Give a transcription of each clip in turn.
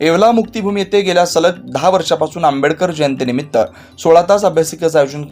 येवला मुक्तिभूमी येथे गेल्या सलग दहा वर्षापासून आंबेडकर जयंतीनिमित्त सोळा तास अभ्यासिकेचं आयोजन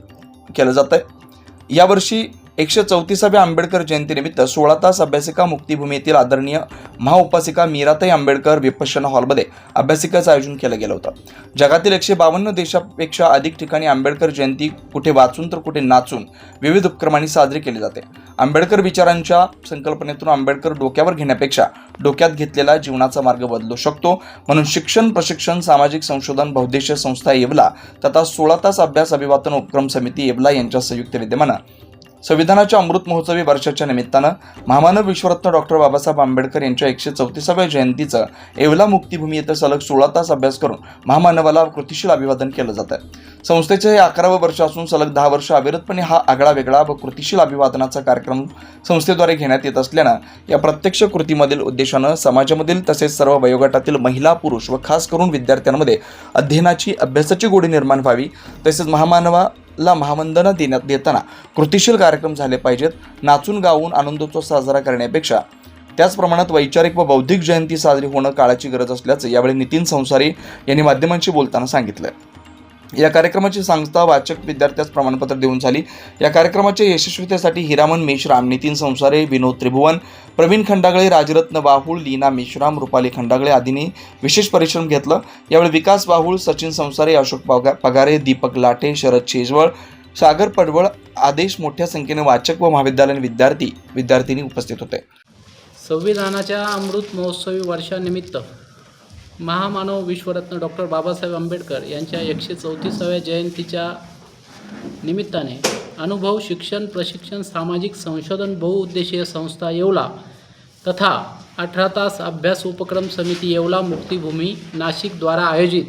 केलं जात आहे यावर्षी एकशे चौतीसाव्या आंबेडकर जयंतीनिमित्त सोळा तास अभ्यासिका मुक्तीभूमी येथील आदरणीय महाउपासिका मीराताई आंबेडकर विपश्यना हॉलमध्ये अभ्यासिकेचं आयोजन केलं गेलं होतं. जगातील एकशे बावन्न देशापेक्षा अधिक ठिकाणी आंबेडकर जयंती कुठे वाचून तर कुठे नाचून विविध उपक्रमांनी साजरी केली जाते. आंबेडकर विचारांच्या संकल्पनेतून आंबेडकर डोक्यावर घेण्यापेक्षा डोक्यात घेतलेला जीवनाचा मार्ग बदलू शकतो. म्हणून शिक्षण प्रशिक्षण सामाजिक संशोधन बहुद्देशीय संस्था येवला तथा सोळा तास अभ्यास अभिवादन उपक्रम समिती येवला यांच्या संयुक्त विद्यमानं संविधानाच्या अमृत महोत्सवी वर्षाच्या निमित्तानं महामानव विश्वरत्न डॉक्टर बाबासाहेब आंबेडकर यांच्या एकशे चौतीसाव्या जयंतीचं येवला मुक्तीभूमी येथे सलग सोळा तास अभ्यास करून महामानवाला कृतिशील अभिवादन केलं जात आहे संस्थेचे हे अकरावं वर्ष असून सलग दहा वर्ष अविरतपणे हा आगळा वेगळा व कृतिशील अभिवादनाचा कार्यक्रम संस्थेद्वारे घेण्यात येत असल्यानं या प्रत्यक्ष कृतीमधील उद्देशानं समाजामधील तसेच सर्व वयोगटातील महिला पुरुष व खास करून विद्यार्थ्यांमध्ये अध्ययनाची अभ्यासाची गोडी निर्माण व्हावी. तसेच महामानवा ला महावंदना देण्यात देताना कृतिशील कार्यक्रम झाले पाहिजेत नाचून गाऊन आनंदोत्सव साजरा करण्यापेक्षा. त्याच प्रमाणात वैचारिक व बौद्धिक जयंती साजरी होणं काळाची गरज असल्याचं यावेळी नितीन संसारी यांनी माध्यमांशी बोलताना सांगितलं. या कार्यक्रमाची सांगता वाचक विद्यार्थ्यास प्रमाणपत्र देऊन झाली. या कार्यक्रमाच्या यशस्वीतेसाठी हिरामन मेश्राम नितीन संसारे विनोद त्रिभुवन प्रवीण खंडागळे राजरत्न बाहुळ लीना मेश्राम रुपाली खंडागळे आदींनी विशेष परिश्रम घेतलं. यावेळी विकास बाहुळ सचिन संसारे अशोक पगारे दीपक लाटे शरद शेजवळ सागर पडवळ आदेश मोठ्या संख्येने वाचक व महाविद्यालयीन विद्यार्थी विद्यार्थिनी उपस्थित होते. संविधानाच्या अमृत महोत्सवी वर्षानिमित्त महामानव विश्वरत्न डॉक्टर बाबासाहेब आंबेडकर यांच्या एकशे चौतीसाव्या जयंतीच्या निमित्ताने अनुभव शिक्षण प्रशिक्षण सामाजिक संशोधन बहुउद्देशीय संस्था येवला तथा अठरा तास अभ्यास उपक्रम समिती येवला मुक्तीभूमी नाशिकद्वारा आयोजित.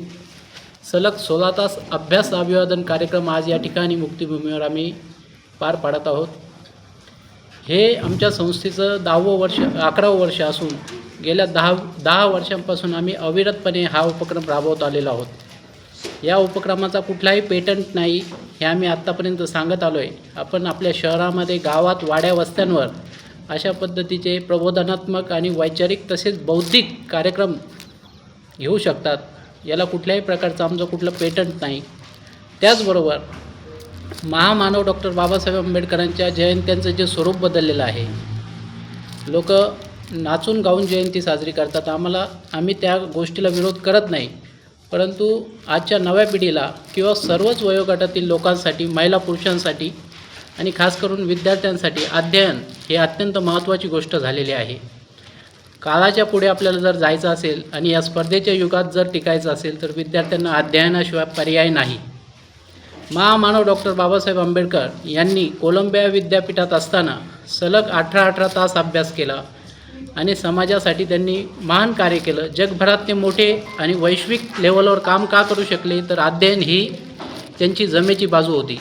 सलग सोळा तास अभ्यास अभिवादन कार्यक्रम आज या ठिकाणी मुक्तीभूमीवर आम्ही पार पाडत आहोत. हे आमच्या संस्थेचं दहावं वर्ष अकरावं वर्ष असून गेल्या दहा दहा वर्षांपासून आम्ही अविरतपणे हा उपक्रम राबवत आलेलो आहोत. या उपक्रमाचा कुठलाही पेटंट नाही हे आम्ही आत्तापर्यंत सांगत आलो आहे आपण आपल्या शहरामध्ये गावात वाड्या वस्त्यांवर अशा पद्धतीचे प्रबोधनात्मक आणि वैचारिक तसेच बौद्धिक कार्यक्रम घेऊ शकतात. याला कुठल्याही प्रकारचं आमचं कुठलं पेटंट नाही. त्याचबरोबर महामानव डॉक्टर बाबासाहेब आंबेडकरांच्या जयंत्यांचं जे स्वरूप बदललेलं आहे. लोक नाचून गाऊन जयंती साजरी करतात. आम्हाला आम्ही त्या गोष्टीला विरोध करत नाही. परंतु आजच्या नव्या पिढीला किंवा सर्वच वयोगटातील लोकांसाठी महिला पुरुषांसाठी आणि खास करून विद्यार्थ्यांसाठी अध्ययन हे अत्यंत महत्त्वाची गोष्ट झालेली आहे. काळाच्या पुढे आपल्याला जर जायचं असेल आणि या स्पर्धेच्या युगात जर टिकायचं असेल तर विद्यार्थ्यांना अध्ययनाशिवाय पर्याय नाही. महामानव डॉक्टर बाबासाहेब आंबेडकर यांनी कोलंबिया विद्यापीठात असताना सलग अठरा अठरा तास अभ्यास केला. आणि समाजासाठी त्यांनी महान कार्य केलं. जगभरात ते मोठे आणि वैश्विक लेवलवर काम का करू शकले तर अध्ययन ही त्यांची जमेची बाजू होती.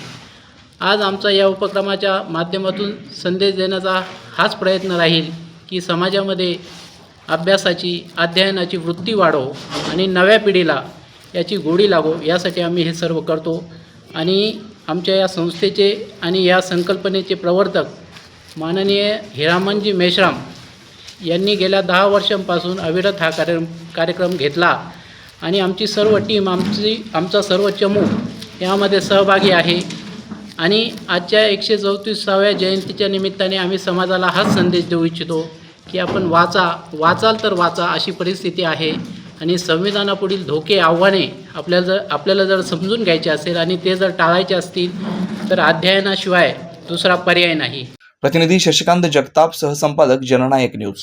आज आमचा या उपक्रमाच्या माध्यमातून संदेश देण्याचा हाच प्रयत्न राहील की समाजामध्ये अभ्यासाची अध्ययनाची वृत्ती वाढो आणि नव्या पिढीला याची गोडी लागो यासाठी आम्ही हे सर्व करतो. आणि आमच्या या संस्थेचे आणि या संकल्पनेचे प्रवर्तक माननीय हिरामनजी मेश्राम यांनी गेल्या दहा वर्षांपासून अविरत हा कार्यक्रम कार्यक्रम घेतला. आणि आमची सर्व टीम आमची आमचा सर्व चमू यामध्ये सहभागी आहे. आणि आजच्या एकशे चौतीसाव्या जयंतीच्या निमित्ताने आम्ही समाजाला हाच संदेश देऊ इच्छितो की आपण वाचा वाचाल तर वाचा अशी परिस्थिती आहे. आणि संविधानापुढील धोके आव्हाने आपल्याला जर आपल्याला जर समजून घ्यायचे असेल आणि ते जर टाळायचे असतील तर अध्ययनाशिवाय दुसरा पर्याय नाही. प्रतिनिधी शशिकांत जगताप सहसंपादक जननायक न्यूज.